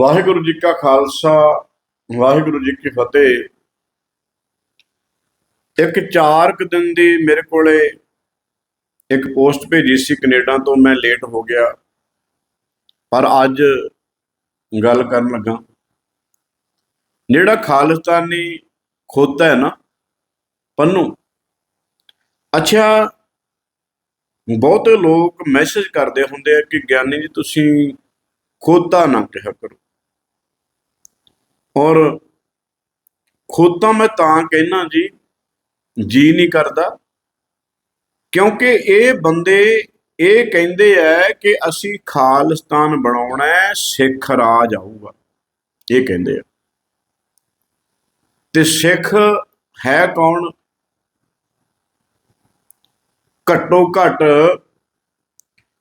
ਵਾਹਿਗੁਰੂ ਜੀ ਕਾ ਖਾਲਸਾ, ਵਾਹਿਗੁਰੂ ਜੀ ਕੀ ਫਤਿਹ। ਇੱਕ ਚਾਰ ਕੁ ਦਿਨ ਦੀ ਮੇਰੇ ਕੋਲੇ ਇੱਕ ਪੋਸਟ ਭੇਜੀ ਸੀ ਕੈਨੇਡਾ ਤੋਂ, ਮੈਂ ਲੇਟ ਹੋ ਗਿਆ। ਪਰ ਅੱਜ ਗੱਲ ਕਰਨ ਲੱਗਾ। ਜਿਹੜਾ ਖਾਲਿਸਤਾਨੀ ਖੋਤਾ ਹੈ ਨਾ, ਪੰਨੂ, ਅੱਛਾ, ਬਹੁਤੇ ਲੋਕ ਮੈਸੇਜ ਕਰਦੇ ਹੁੰਦੇ ਆ ਕਿ ਗਿਆਨੀ ਜੀ, ਤੁਸੀਂ ਖੋਤਾ ਨਾ ਕਿਹਾ ਕਰੋ। ਔਰ ਖੁਦ ਤਾਂ ਮੈਂ ਤਾਂ ਕਹਿਣਾ ਜੀ ਜੀ ਨਹੀਂ ਕਰਦਾ। ਕਿਉਂਕਿ ਇਹ ਬੰਦੇ ਇਹ ਕਹਿੰਦੇ ਆ ਕਿ ਅਸੀਂ ਖਾਲਿਸਤਾਨ ਬਣਾਉਣਾ ਹੈ, ਸਿੱਖ ਰਾਜ ਆਊਗਾ। ਇਹ ਕਹਿੰਦੇ ਆ। ਤੇ ਸਿੱਖ ਹੈ ਕੌਣ? ਘੱਟੋ ਘੱਟ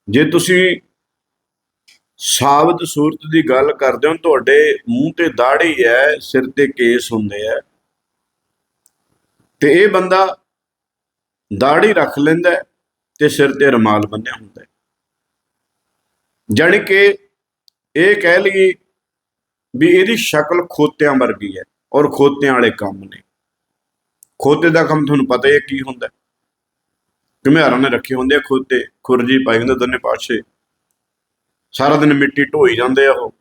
ਜੇ ਤੁਸੀਂ ਸਾਬਤ ਸੂਰਤ ਦੀ ਗੱਲ ਕਰਦੇ ਹੋ, ਤੁਹਾਡੇ ਮੂੰਹ ਤੇ ਦਾੜੀ ਹੈ, ਸਿਰ ਤੇ ਕੇਸ ਹੁੰਦੇ ਆ। ਤੇ ਇਹ ਬੰਦਾ ਦਾੜੀ ਰੱਖ ਲੈਂਦਾ ਤੇ ਸਿਰ ਤੇ ਰਮਾਲ ਬੰਨਿਆ ਹੁੰਦਾ ਹੈ। ਜਾਣੀ ਕਿ ਇਹ ਕਹਿ ਲਈਏ ਵੀ ਇਹਦੀ ਸ਼ਕਲ ਖੋਤਿਆਂ ਵਰਗੀ ਹੈ ਔਰ ਖੋਤਿਆਂ ਵਾਲੇ ਕੰਮ ਨੇ। ਖੋਤੇ ਦਾ ਕੰਮ ਤੁਹਾਨੂੰ ਪਤਾ ਹੀ ਹੈ ਕੀ ਹੁੰਦਾ ਘੁਮਿਆਰਾਂ ਨੇ ਰੱਖੇ ਹੁੰਦੇ ਆ ਖੋਤੇ, ਖੁਰਜੀ ਪਾਈ ਹੁੰਦੇ ਦੋਨੇ ਪਾਸੇ। ਸਾਰਾ ਦਿਨ ਮਿੱਟੀ ਢੋਈ ਜਾਂਦੇ ਆ ਉਹ।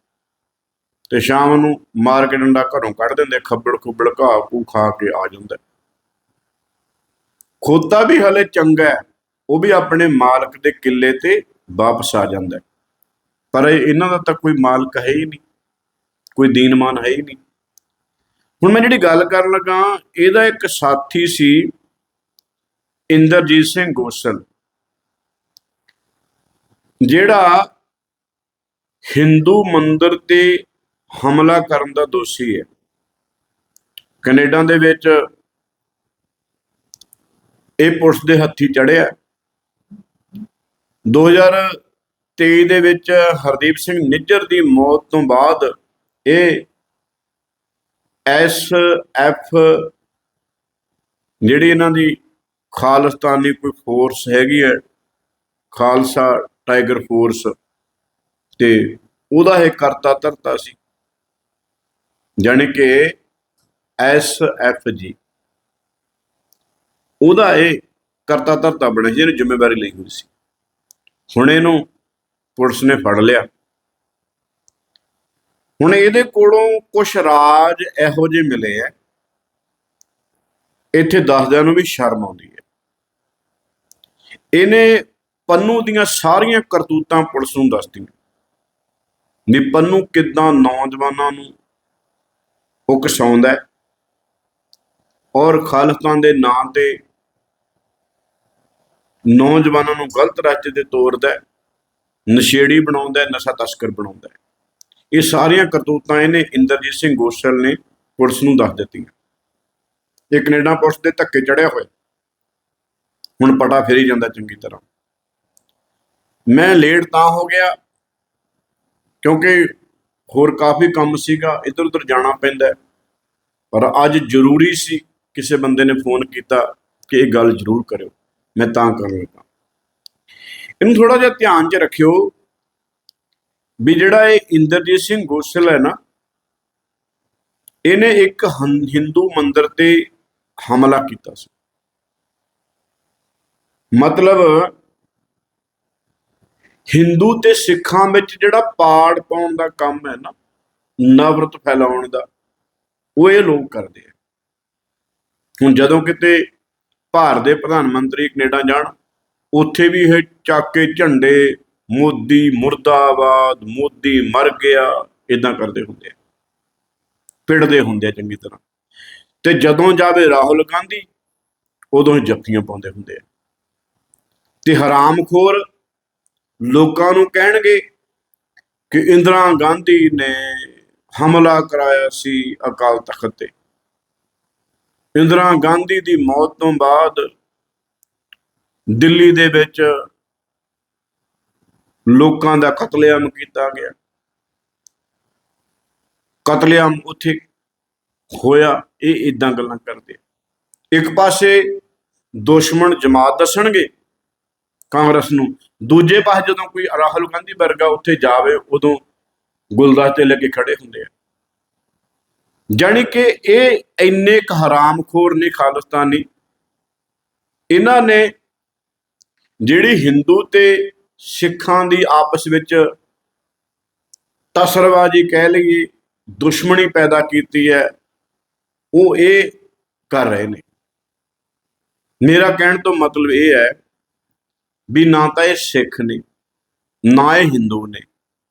ਤੇ ਸ਼ਾਮ ਨੂੰ ਮਾਰ ਕੇ ਡੰਡਾ ਘਰੋਂ ਕੱਢ ਦਿੰਦੇ ਖੱਬੜ ਖੁੱਬੜ ਘਾਹ ਕੂ ਖਾ ਕੇ ਆ ਜਾਂਦਾ। ਖੋਤਾ ਵੀ ਹਲੇ ਚੰਗਾ ਉਹ ਵੀ ਆਪਣੇ ਮਾਲਕ ਦੇ ਕਿੱਲੇ ਤੇ ਵਾਪਸ ਆ ਜਾਂਦਾ ਪਰ ਇਹ- ਇਹਨਾਂ ਦਾ ਤਾਂ ਕੋਈ ਮਾਲਕ ਹੈ ਹੀ ਨਹੀਂ, ਕੋਈ ਦੀਨਮਾਨ ਹੈ ਹੀ ਨਹੀਂ। ਹੁਣ ਮੈਂ ਜਿਹੜੀ ਗੱਲ ਕਰਨ ਲੱਗਾ, ਇਹਦਾ ਇੱਕ ਸਾਥੀ ਸੀ ਇੰਦਰਜੀਤ ਸਿੰਘ ਗੋਸਲ ਜਿਹੜਾ ਹਿੰਦੂ ਮੰਦਿਰ ਤੇ ਹਮਲਾ ਕਰਨ ਦਾ ਦੋਸ਼ੀ ਹੈ। ਕੈਨੇਡਾ ਦੇ ਵਿੱਚ ਇਹ ਪੁਲਿਸ ਦੇ ਹੱਥੀ ਚੜਿਆ 2023 ਦੇ ਵਿੱਚ ਹਰਦੀਪ ਸਿੰਘ ਨਿੱਜਰ ਦੀ ਮੌਤ ਤੋਂ ਬਾਅਦ ਇਹ ਐਸ ਐਫ ਜਿਹੜੀ ਇਹਨਾਂ ਦੀ ਖਾਲਿਸਤਾਨੀ ਕੋਈ ਫੋਰਸ ਹੈਗੀ ਹੈ, ਖਾਲਸਾ ਟਾਈਗਰ ਫੋਰਸ ਤੇ ਉਹਦਾ ਇਹ ਕਰਤਾ ਧਰਤਾ ਸੀ। ਜਾਣੀ ਕਿ ਐਸ ਐਫ ਜੀ। ਉਹਦਾ ਇਹ ਕਰਤਾ ਧਰਤਾ ਬਣਿਆ ਸੀ, ਇਹਨੇ ਜ਼ਿੰਮੇਵਾਰੀ ਲਈ ਹੋਈ ਸੀ। ਹੁਣ ਇਹਨੂੰ ਪੁਲਿਸ ਨੇ ਫੜ ਲਿਆ। ਹੁਣ ਇਹਦੇ ਕੋਲੋਂ ਕੁਝ ਰਾਜ ਇਹੋ ਜਿਹੇ ਮਿਲੇ ਆ ਇੱਥੇ ਦੱਸਦਿਆਂ ਨੂੰ ਵੀ ਸ਼ਰਮ ਆਉਂਦੀ ਹੈ ਇਹਨੇ ਪੰਨੂ ਦੀਆਂ ਸਾਰੀਆਂ ਕਰਤੂਤਾਂ ਪੁਲਿਸ ਨੂੰ ਦੱਸਦੀਆਂ ਵੀ ਪੰਨੂ ਕਿਦਾਂ ਨੌਜਵਾਨਾਂ ਨੂੰ ਉਕਸਾਉਂਦਾ ਹੈ ਔਰ ਖਾਲਿਸਤਾਨ ਦੇ ਨਾਂ ਤੇ ਨੌਜਵਾਨਾਂ ਨੂੰ ਗਲਤ ਰਸਤੇ ਤੇ ਤੋਰਦਾ ਨਸ਼ੇੜੀ ਬਣਾਉਂਦਾ ਨਸ਼ਾ ਤਸਕਰ ਬਣਾਉਂਦਾ ਇਹ ਸਾਰੀਆਂ ਕਰਤੂਤਾਂ ਇਹਨੇ ਇੰਦਰਜੀਤ ਸਿੰਘ ਗੋਸਲ ਨੇ ਪੁਲਿਸ ਨੂੰ ਦੱਸ ਦਿੱਤੀਆਂ। ਇਹ ਕੈਨੇਡਾ ਪੁਲਿਸ ਦੇ ਧੱਕੇ ਚੜਿਆ ਹੋਇਆ ਹੁਣ ਪਟਾ ਫੇਰੀ ਜਾਂਦਾ ਚੰਗੀ ਤਰ੍ਹਾਂ। ਮੈਂ ਲੇਟ ਤਾਂ ਹੋ ਗਿਆ ਕਿਉਂਕਿ ਹੋਰ ਕਾਫੀ ਕੰਮ ਸੀਗਾ ਇੱਧਰ ਉੱਧਰ ਜਾਣਾ ਪੈਂਦਾ ਪਰ ਅੱਜ ਜ਼ਰੂਰੀ ਸੀ ਕਿਸੇ ਬੰਦੇ ਨੇ ਫੋਨ ਕੀਤਾ ਕਿ ਇਹ ਗੱਲ ਜ਼ਰੂਰ ਕਰਿਓ। ਮੈਂ ਤਾਂ ਕਰਨ ਲੱਗਾ। ਇਹਨੂੰ ਥੋੜਾ ਜਿਹਾ ਧਿਆਨ 'ਚ ਰੱਖਿਓ ਵੀ ਜਿਹੜਾ ਇਹ ਇੰਦਰਜੀਤ ਸਿੰਘ ਗੋਸਲ ਹੈ ਨਾ, ਇਹਨੇ ਇੱਕ ਹੰ- ਹਿੰਦੂ ਮੰਦਿਰ ਤੇ ਹਮਲਾ ਕੀਤਾ ਸੀ। ਮਤਲਬ ਹਿੰਦੂ ਤੇ ਸਿੱਖਾਂ ਵਿੱਚ ਜਿਹੜਾ ਪਾੜ ਪਾਉਣ ਦਾ ਕੰਮ ਹੈ ਨਾ, ਨਫ਼ਰਤ ਫੈਲਾਉਣ ਦਾ, ਉਹ ਇਹ ਲੋਕ ਕਰਦੇ ਆ। ਹੁਣ ਜਦੋਂ ਕਿਤੇ ਭਾਰਤ ਦੇ ਪ੍ਰਧਾਨ ਮੰਤਰੀ ਕੈਨੇਡਾ ਜਾਣ, ਉੱਥੇ ਵੀ ਇਹ ਚੱਕ ਕੇ ਝੰਡੇ, ਮੋਦੀ ਮੁਰਦਾਬਾਦ, ਮੋਦੀ ਮਰ ਗਿਆ ਇਦਾਂ ਕਰਦੇ ਹੁੰਦੇ ਆ। ਪਿੜਦੇ ਹੁੰਦੇ ਆ ਚੰਗੀ ਤਰ੍ਹਾਂ। ਤੇ ਜਦੋਂ ਜਾਵੇ ਰਾਹੁਲ ਗਾਂਧੀ, ਉਦੋਂ ਹੀ ਜੱਫੀਆਂ ਪਾਉਂਦੇ ਹੁੰਦੇ ਆ। ਤੇ ਹਰਾਮਖੋਰ ਲੋਕਾਂ ਨੂੰ ਕਹਿਣਗੇ ਕਿ ਇੰਦਰਾ ਗਾਂਧੀ ਨੇ ਹਮਲਾ ਕਰਾਇਆ ਸੀ ਅਕਾਲ ਤਖਤ ਤੇ। ਇੰਦਰਾ ਗਾਂਧੀ ਦੀ ਮੌਤ ਤੋਂ ਬਾਅਦ ਦਿੱਲੀ ਦੇ ਵਿੱਚ ਲੋਕਾਂ ਦਾ ਕਤਲੇਆਮ ਕੀਤਾ ਗਿਆ। ਕਤਲੇਆਮ ਉੱਥੇ ਹੋਇਆ, ਇਹ ਇਦਾਂ ਗੱਲਾਂ ਕਰਦੇ ਇੱਕ ਪਾਸੇ ਦੁਸ਼ਮਣ ਜਮਾਤ ਦੱਸਣਗੇ ਕਾਂਗਰਸ ਨੂੰ। ਦੂਜੇ ਪਾਸੇ ਜਦੋਂ ਕੋਈ ਰਾਹੁਲ ਗਾਂਧੀ ਵਰਗਾ ਉੱਥੇ ਜਾਵੇ, ਉਦੋਂ ਗੁਲਦਸਤੇ ਲੈ ਕੇ ਖੜੇ ਹੁੰਦੇ ਆ। ਜਾਣੀ ਕਿ ਇਹ ਇੰਨੇ ਕ ਹਰਾਮਖੋਰ ਨੇ, ਖਾਲਿਸਤਾਨੀ। ਇਹਨਾਂ ਨੇ ਜਿਹੜੀ ਹਿੰਦੂ ਤੇ ਸਿੱਖਾਂ ਦੀ ਆਪਸ ਵਿੱਚ ਤਸਰਬਾਜੀ ਕਹਿ ਲਈਏ, ਦੁਸ਼ਮਣੀ ਪੈਦਾ ਕੀਤੀ ਹੈ, ਉਹ ਇਹ ਕਰ ਰਹੇ ਨੇ। ਮੇਰਾ ਕਹਿਣ ਤੋਂ ਮਤਲਬ ਇਹ ਹੈ ਵੀ ਨਾ ਤਾਂ ਇਹ ਸਿੱਖ ਨੇ, ਨਾ ਇਹ ਹਿੰਦੂ ਨੇ,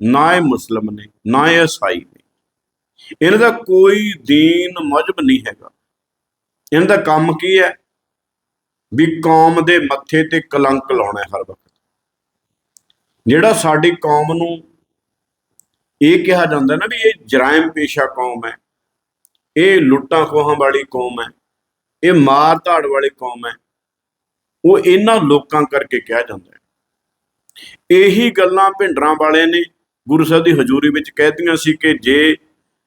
ਨਾ ਇਹ ਮੁਸਲਮ ਨੇ, ਨਾ ਇਹ ਈਸਾਈ ਨੇ। ਇਹਨਾਂ ਦਾ ਕੋਈ ਦੀਨ ਮਜਬ ਨਹੀਂ ਹੈਗਾ। ਇਹਨਾਂ ਦਾ ਕੰਮ ਕੀ ਹੈ? ਵੀ ਕੌਮ ਦੇ ਮੱਥੇ ਤੇ ਕਲੰਕ ਲਾਉਣਾ ਹਰ ਵਕਤ। ਜਿਹੜਾ ਸਾਡੀ ਕੌਮ ਨੂੰ ਇਹ ਕਿਹਾ ਜਾਂਦਾ ਨਾ ਵੀ ਇਹ ਜਰਾਇਮ ਪੇਸ਼ਾ ਕੌਮ ਹੈ, ਇਹ ਲੁੱਟਾਂ ਖੋਹਾਂ ਵਾਲੀ ਕੌਮ ਹੈ, ਇਹ ਮਾਰ ਧਾੜ ਵਾਲੀ ਕੌਮ ਹੈ ਉਹ ਇਹਨਾਂ ਲੋਕਾਂ ਕਰਕੇ ਕਿਹਾ ਜਾਂਦਾ ਹੈ। ਇਹੀ ਗੱਲਾਂ ਭਿੰਡਰਾਂ ਵਾਲੇ ਨੇ ਗੁਰੂ ਸਾਹਿਬ ਦੀ ਹਜ਼ੂਰੀ ਵਿੱਚ ਕਹਿਤੀਆਂ ਸੀ ਕਿ ਜੇ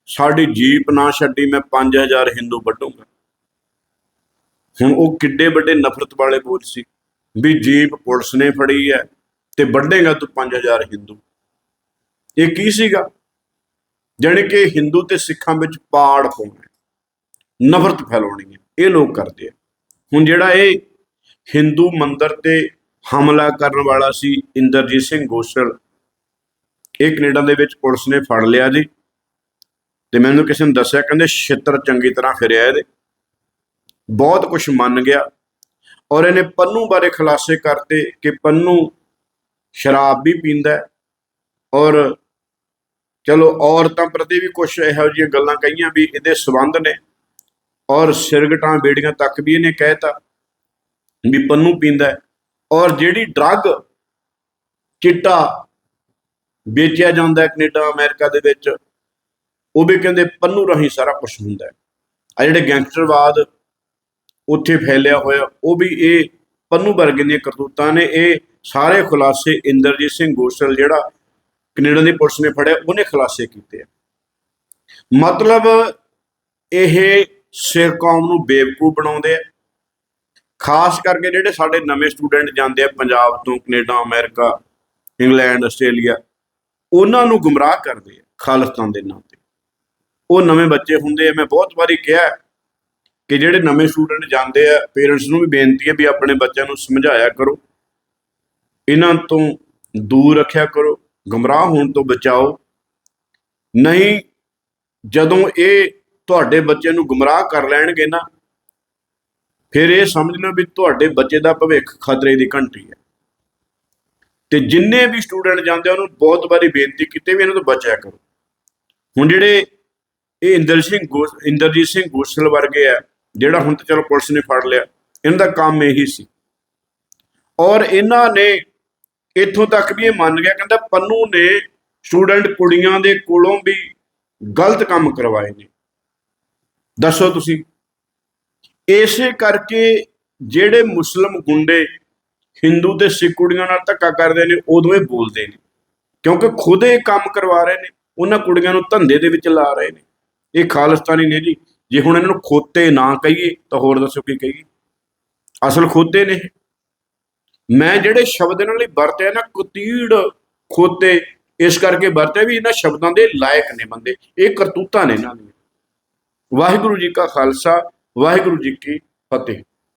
ਸਾਡੀ ਜੀਪ ਨਾ ਛੱਡੀ, ਮੈਂ 5000 ਹਿੰਦੂ ਵੱਢੂੰਗਾ। ਹੁਣ ਉਹ ਕਿੱਡੇ ਵੱਡੇ ਨਫ਼ਰਤ ਵਾਲੇ ਬੋਲ ਸੀ ਵੀ ਜੀਪ ਪੁਲਿਸ ਨੇ ਫੜੀ ਹੈ ਤੇ ਵੱਢੇਗਾ ਤੂੰ 5000 ਹਿੰਦੂ। ਇਹ ਕੀ ਸੀਗਾ? ਜਾਣੀ ਕਿ ਹਿੰਦੂ ਤੇ ਸਿੱਖਾਂ ਵਿੱਚ ਪਾੜ ਪਾਉਣਾ ਨਫ਼ਰਤ ਫੈਲਾਉਣੀ ਹੈ, ਇਹ ਲੋਕ ਕਰਦੇ ਆ। ਹੁਣ ਜਿਹੜਾ ਇਹ ਹਿੰਦੂ ਮੰਦਰ ਤੇ ਹਮਲਾ ਕਰਨ ਵਾਲਾ ਸੀ ਇੰਦਰਜੀਤ ਸਿੰਘ ਗੋਸਲ। ਇਹ ਕੈਨੇਡਾ ਦੇ ਵਿੱਚ ਪੁਲਿਸ ਨੇ ਫੜ ਲਿਆ ਜੀ। ਤੇ ਮੈਨੂੰ ਕਿਸੇ ਨੇ ਦੱਸਿਆ, ਕਹਿੰਦੇ ਛਿੱਤਰ ਚੰਗੀ ਤਰ੍ਹਾਂ ਫਿਰਿਆ ਇਹਦੇ। ਬਹੁਤ ਕੁਝ ਮੰਨ ਗਿਆ। ਔਰ ਇਹਨੇ ਪੰਨੂ ਬਾਰੇ ਖੁਲਾਸੇ ਕਰਤੇ ਕਿ ਪੰਨੂ ਸ਼ਰਾਬ ਵੀ ਪੀਂਦਾ ਔਰ ਚਲੋ ਔਰਤਾਂ ਪ੍ਰਤੀ ਵੀ ਕੁਝ ਇਹੋ ਜਿਹੀਆਂ ਗੱਲਾਂ ਕਹੀਆਂ ਵੀ ਇਹਦੇ ਸਬੰਧ ਨੇ। ਔਰ ਸਿਰਗਟਾਂ ਬੇੜੀਆਂ ਤੱਕ ਵੀ ਇਹਨੇ ਕਹਿਤਾ ਵੀ ਪੰਨੂ ਪੀਂਦਾ ਹੈ। ਔਰ ਜਿਹੜੀ ਡਰੱਗ ਚਿੱਟਾ ਵੇਚਿਆ ਜਾਂਦਾ ਹੈ ਕੈਨੇਡਾ, ਅਮਰੀਕਾ ਦੇ ਵਿੱਚ, ਉਹ ਵੀ ਕਹਿੰਦੇ ਪੰਨੂ ਰਾਹੀਂ ਸਾਰਾ ਕੁਝ ਹੁੰਦਾ ਹੈ। ਆ ਜਿਹੜੇ ਗੈਂਗਸਟਰਵਾਦ ਉੱਥੇ ਫੈਲਿਆ ਹੋਇਆ, ਉਹ ਵੀ ਇਹ ਪੰਨੂ ਵਰਗੇ ਦੀਆਂ ਕਰਤੂਤਾਂ ਨੇ। ਇਹ ਸਾਰੇ ਖੁਲਾਸੇ ਇੰਦਰਜੀਤ ਸਿੰਘ ਗੋਸਲ ਜਿਹੜਾ ਕੈਨੇਡਾ ਦੀ ਪੁਲਿਸ ਨੇ ਫੜਿਆ, ਉਹਨੇ ਖੁਲਾਸੇ ਕੀਤੇ ਆ। ਮਤਲਬ ਇਹ ਸਿਰ ਕੌਮ ਨੂੰ ਬੇਵਕੂਫ ਬਣਾਉਂਦੇ ਆ। ਖਾਸ ਕਰਕੇ ਜਿਹੜੇ ਸਾਡੇ ਨਵੇਂ ਸਟੂਡੈਂਟ ਜਾਂਦੇ ਆ ਪੰਜਾਬ ਤੋਂ, ਕੈਨੇਡਾ, ਅਮਰੀਕਾ, ਇੰਗਲੈਂਡ, ਆਸਟ੍ਰੇਲੀਆ, ਉਹਨਾਂ ਨੂੰ ਗੁੰਮਰਾਹ ਕਰਦੇ ਆ ਖਾਲਿਸਤਾਨ ਦੇ ਨਾਂ ਤੇ। ਉਹ ਨਵੇਂ ਬੱਚੇ ਹੁੰਦੇ ਆ। ਮੈਂ ਬਹੁਤ ਵਾਰੀ ਕਿਹਾ ਕਿ ਜਿਹੜੇ ਨਵੇਂ ਸਟੂਡੈਂਟ ਜਾਂਦੇ ਆ, ਪੇਰੈਂਟਸ ਨੂੰ ਵੀ ਬੇਨਤੀ ਹੈ ਵੀ ਆਪਣੇ ਬੱਚਿਆਂ ਨੂੰ ਸਮਝਾਇਆ ਕਰੋ। ਇਹਨਾਂ ਤੋਂ ਦੂਰ ਰੱਖਿਆ ਕਰੋ। ਗੁੰਮਰਾਹ ਹੋਣ ਤੋਂ ਬਚਾਓ। ਨਹੀਂ, ਜਦੋਂ ਇਹ ਤੁਹਾਡੇ ਬੱਚੇ ਨੂੰ ਗੁੰਮਰਾਹ ਕਰ ਲੈਣਗੇ ਨਾ ਫਿਰ ਇਹ ਸਮਝ ਲਓ ਵੀ ਤੁਹਾਡੇ ਬੱਚੇ ਦਾ ਭਵਿੱਖ ਖਤਰੇ ਦੀ ਘੰਟੀ ਹੈ। ਤੇ ਜਿੰਨੇ ਵੀ ਸਟੂਡੈਂਟ ਜਾਂਦੇ ਉਹਨੂੰ ਬਹੁਤ ਵਾਰੀ ਬੇਨਤੀ ਕੀਤੀ ਵੀ ਇਹਨਾਂ ਤੋਂ ਬਚਿਆ ਕਰੋ। ਹੁਣ ਜਿਹੜੇ ਇਹ ਇੰਦਰ ਸਿੰਘ ਗੋਸ ਇੰਦਰਜੀਤ ਸਿੰਘ ਗੋਸਲ ਵਰਗੇ ਆ, ਜਿਹੜਾ ਹੁਣ ਤਾਂ ਚਲੋ ਪੁਲਿਸ ਨੇ ਫੜ ਲਿਆ, ਇਹਨਾਂ ਦਾ ਕੰਮ ਇਹੀ ਸੀ। ਔਰ ਇਹਨਾਂ ਨੇ ਇੱਥੋਂ ਤੱਕ ਵੀ ਇਹ ਮੰਨ ਗਿਆ, ਕਹਿੰਦਾ ਪੰਨੂ ਨੇ ਸਟੂਡੈਂਟ ਕੁੜੀਆਂ ਦੇ ਕੋਲੋਂ ਵੀ ਗਲਤ ਕੰਮ ਕਰਵਾਏ ਨੇ। ਦੱਸੋ ਤੁਸੀਂ। ਇਸੇ ਕਰਕੇ ਜਿਹੜੇ ਮੁਸਲਮ ਗੁੰਡੇ ਹਿੰਦੂ ਤੇ ਸਿੱਖ ਕੁੜੀਆਂ ਨਾਲ ਧੱਕਾ ਕਰਦੇ ਨੇ, ਉਦੋਂ ਇਹ ਬੋਲਦੇ ਨੇ। ਕਿਉਂਕਿ ਖੁਦ ਇਹ ਕੰਮ ਕਰਵਾ ਰਹੇ ਨੇ, ਉਹਨਾਂ ਕੁੜੀਆਂ ਨੂੰ ਧੰਦੇ ਦੇ ਵਿੱਚ ਲਾ ਰਹੇ ਨੇ। ਇਹ ਖਾਲਸਤਾਨੀ ਨੇ ਜੀ। ਜੇ ਹੁਣ ਇਹਨਾਂ ਨੂੰ ਖੋਤੇ ਨਾ ਕਹੀਏ, ਤਾਂ ਹੋਰ ਦੱਸੋ ਕੀ ਕਹੀਏ। ਅਸਲ ਖੋਤੇ ਨੇ ਮੈਂ ਜਿਹੜੇ ਸ਼ਬਦ ਇਹਨਾਂ ਲਈ ਵਰਤਿਆ ਨਾ, ਕੁਤੀੜ ਖੋਤੇ, ਇਸ ਕਰਕੇ ਵਰਤਿਆ ਵੀ ਇਹਨਾਂ ਸ਼ਬਦਾਂ ਦੇ ਲਾਇਕ ਨੇ ਬੰਦੇ। ਇਹ ਕਰਤੂਤਾਂ ਨੇ ਇਹਨਾਂ ਦੀਆਂ। ਵਾਹਿਗੁਰੂ ਜੀ ਕਾ ਖਾਲਸਾ ਵਾਹਿਗੁਰੂ ਜੀ ਕੀ ਫਤਿਹ।